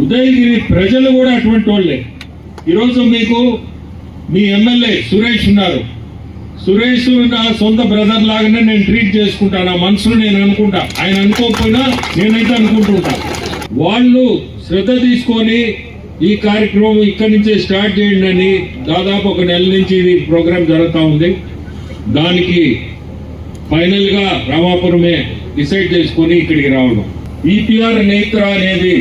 ఉదయగిరి ప్రజలు కూడా అటువంటి వాళ్ళే. ఈరోజు మీకు మీ ఎమ్మెల్యే సురేష్ ఉన్నారు. సురేష్ నా సొంత బ్రదర్ లాగానే నేను ట్రీట్ చేసుకుంటా నా మనసులో నేను అనుకుంటా. ఆయన అనుకోకపోయినా నేనైతే అనుకుంటుంటా వాళ్ళు శ్రద్ధ తీసుకొని ఈ కార్యక్రమం ఇక్కడి నుంచే స్టార్ట్ చేయండి అని దాదాపు ఒక నెల నుంచి ఇది ప్రోగ్రాం జరుగుతూ ఉంది. దానికి ఫైనల్గా రామాపురమే డిసైడ్ చేసుకొని ఇక్కడికి రావడం. ఈపీఆర్ నేత్ర అనేది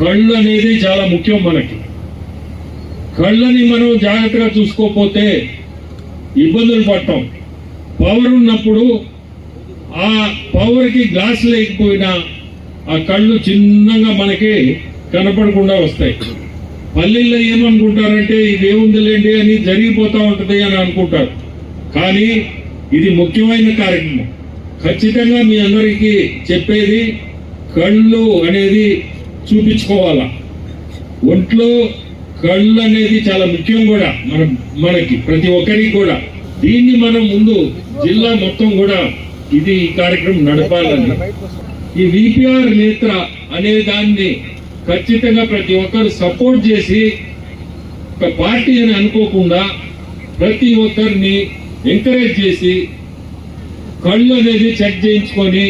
కళ్ళు అనేది చాలా ముఖ్యం మనకి. కళ్ళని మనం జాగ్రత్తగా చూసుకోకపోతే ఇబ్బందులు పడటం పవర్ ఉన్నప్పుడు ఆ పవర్కి గ్లాస్ లేకపోయినా ఆ కళ్ళు చిన్నగా మనకి కనపడకుండా వస్తాయి. పల్లెల్లో ఏమనుకుంటారంటే ఇది అని జరిగిపోతూ ఉంటది అని అనుకుంటారు. కానీ ఇది ముఖ్యమైన కార్యక్రమం. ఖచ్చితంగా మీ అందరికీ చెప్పేది కళ్ళు అనేది చూపించుకోవాలా? ఒంట్లో కళ్ళు అనేది చాలా ముఖ్యం కూడా మనం మనకి ప్రతి ఒక్కరికి కూడా. దీన్ని మనం ముందు జిల్లా మొత్తం కూడా ఇది ఈ కార్యక్రమం నడపాలని. ఈ విపిఆర్ నేత్ర అనే దాన్ని ఖచ్చితంగా ప్రతి ఒక్కరు సపోర్ట్ చేసి ఒక పార్టీ అని అనుకోకుండా ప్రతి ఒక్కరిని ఎంకరేజ్ చేసి కళ్ళు అనేది చెక్ చేయించుకొని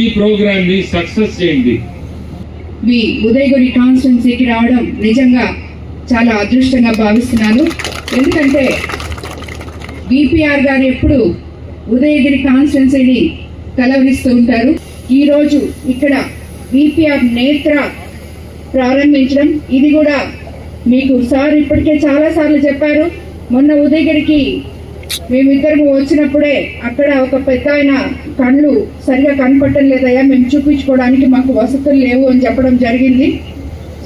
ఈ ప్రోగ్రామ్ని సక్సెస్ చేయండి. మీ ఉదయగిరి కాన్స్టిట్యున్సీకి రావడం నిజంగా చాలా అదృష్టంగా భావిస్తున్నాను. ఎందుకంటే బీపీఆర్ గారు ఎప్పుడు ఉదయగిరి కాన్స్టిట్యున్సీని కలవరిస్తూ ఉంటారు. ఈరోజు ఇక్కడ బీపీఆర్ నేత్ర ప్రారంభించడం ఇది కూడా మీకు సార్ ఇప్పటికే చాలా సార్లు చెప్పారు. మొన్న ఉదయగిరికి మేమిద్దరము వచ్చినప్పుడే అక్కడ ఒక పెద్ద ఆయన కళ్ళు సరిగా కనపడటం లేదయ్యా మేము చూపించుకోవడానికి మాకు వసతులు లేవు అని చెప్పడం జరిగింది.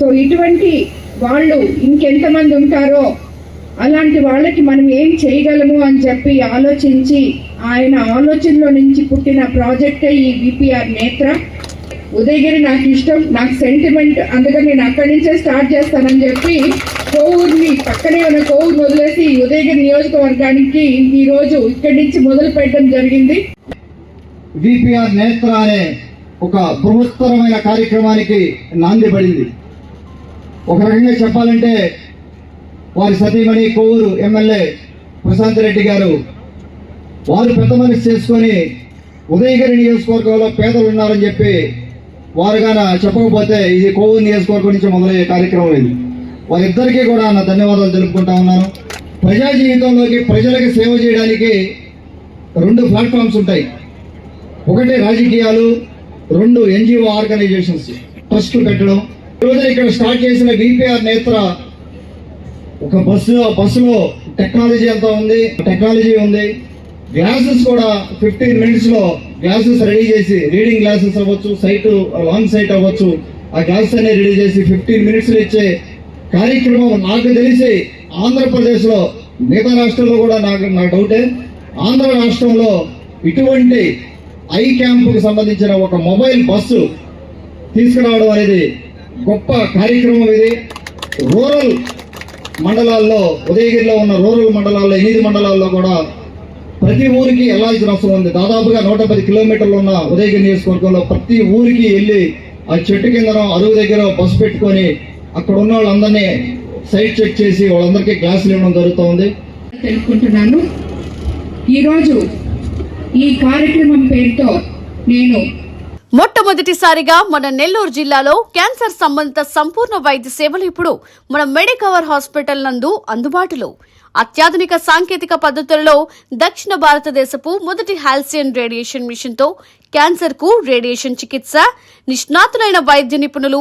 సో ఇటువంటి వాళ్ళు ఇంకెంతమంది ఉంటారో అలాంటి వాళ్ళకి మనం ఏం చేయగలము అని చెప్పి ఆలోచించి ఆయన ఆలోచనలో నుంచి పుట్టిన ప్రాజెక్టే ఈ విపిఆర్ నేత్ర. ఉదయగిరి నాకు ఇష్టం నాకు సెంటిమెంట్ అందుకని నేను అక్కడి నుంచే స్టార్ట్ చేస్తానని చెప్పి కోవూరుని పక్కనే ఉన్న కోవూరు వదిలేసి ఉదయగిరి నియోజకవర్గానికి ఈ రోజు ఇక్కడి నుంచి మొదలు పెట్టడం జరిగింది. విపిఆర్ నేత్ర అనే ఒక బృహత్తరమైన కార్యక్రమానికి నాంది పడింది. ఒక రకంగా చెప్పాలంటే వారి సతీమణి కోవూరు ఎమ్మెల్యే ప్రశాంత్ రెడ్డి గారు వారు పెద్ద మనసు చేసుకొని ఉదయగిరి నియోజకవర్గంలో పేదలు ఉన్నారని చెప్పి వారుగాన చెప్పకపోతే ఇది కోవూరు నియోజకవర్గం నుంచి మొదలయ్యే కార్యక్రమం ఇది. వారిద్దరికీ కూడా నా ధన్యవాదాలు తెలుపుకుంటా ఉన్నాను. ప్రజా జీవితంలోకి ప్రజలకు సేవ చేయడానికి రెండు ప్లాట్ఫామ్స్ ఉంటాయి. ఒకటి రాజకీయాలు రెండు ఎన్జిఓ ఆర్గనైజేషన్స్ ట్రస్ట్ పెట్టడం. ఈరోజు ఇక్కడ స్టార్ట్ చేసిన విపిఆర్ నేత్ర ఒక బస్సు ఆ బస్సులో టెక్నాలజీ అంతా ఉంది టెక్నాలజీ ఉంది. గ్లాసెస్ కూడా ఫిఫ్టీన్ మినిట్స్లో గ్లాసెస్ రెడీ చేసి రీడింగ్ గ్లాసెస్ అవ్వచ్చు సైట్ లాంగ్ సైట్ అవ్వచ్చు ఆ గ్లాసెస్ అన్ని రెడీ చేసి ఫిఫ్టీన్ మినిట్స్లో ఇచ్చే కార్యక్రమం నాకు తెలిసి ఆంధ్రప్రదేశ్లో మిగతా రాష్ట్రంలో కూడా నాకు నా డౌటే. ఆంధ్ర రాష్ట్రంలో ఇటువంటి ఐ క్యాంపుకి సంబంధించిన ఒక మొబైల్ బస్సు తీసుకురావడం అనేది గొప్ప కార్యక్రమం ఇది. రూరల్ మండలాల్లో ఉదయగిరిలో ఉన్న రూరల్ మండలాల్లో ఎనిమిది మండలాల్లో కూడా ప్రతి ఊరికి వెళ్ళాల్సిన అవసరం ఉంది. దాదాపుగా నూట పది కిలోమీటర్లు ఉన్న ఉదయగిరి నియోజకవర్గంలో ప్రతి ఊరికి వెళ్ళి ఆ చెట్టు కిందనో అరుగు దగ్గర బస్సు పెట్టుకొని అక్కడ ఉన్న వాళ్ళందరినీ సైట్ చెక్ చేసి వాళ్ళందరికీ క్లాసులు ఇవ్వడం జరుగుతోంది. తెలుపుకుంటున్నాను. ఈరోజు ఈ కార్యక్రమం పేరుతో నేను మొట్టమొదటిసారిగా మన నెల్లూరు జిల్లాలో క్యాన్సర్ సంబంధిత సంపూర్ణ వైద్య సేవలు ఇప్పుడు మన మెడికవర్ హాస్పిటల్ నందు అందుబాటులో. అత్యాధునిక సాంకేతిక పద్ధతులలో దక్షిణ భారతదేశపు మొదటి హాల్సియన్ రేడియేషన్ మిషన్తో క్యాన్సర్కు రేడియేషన్ చికిత్స నిష్ణాతులైన వైద్య నిపుణులు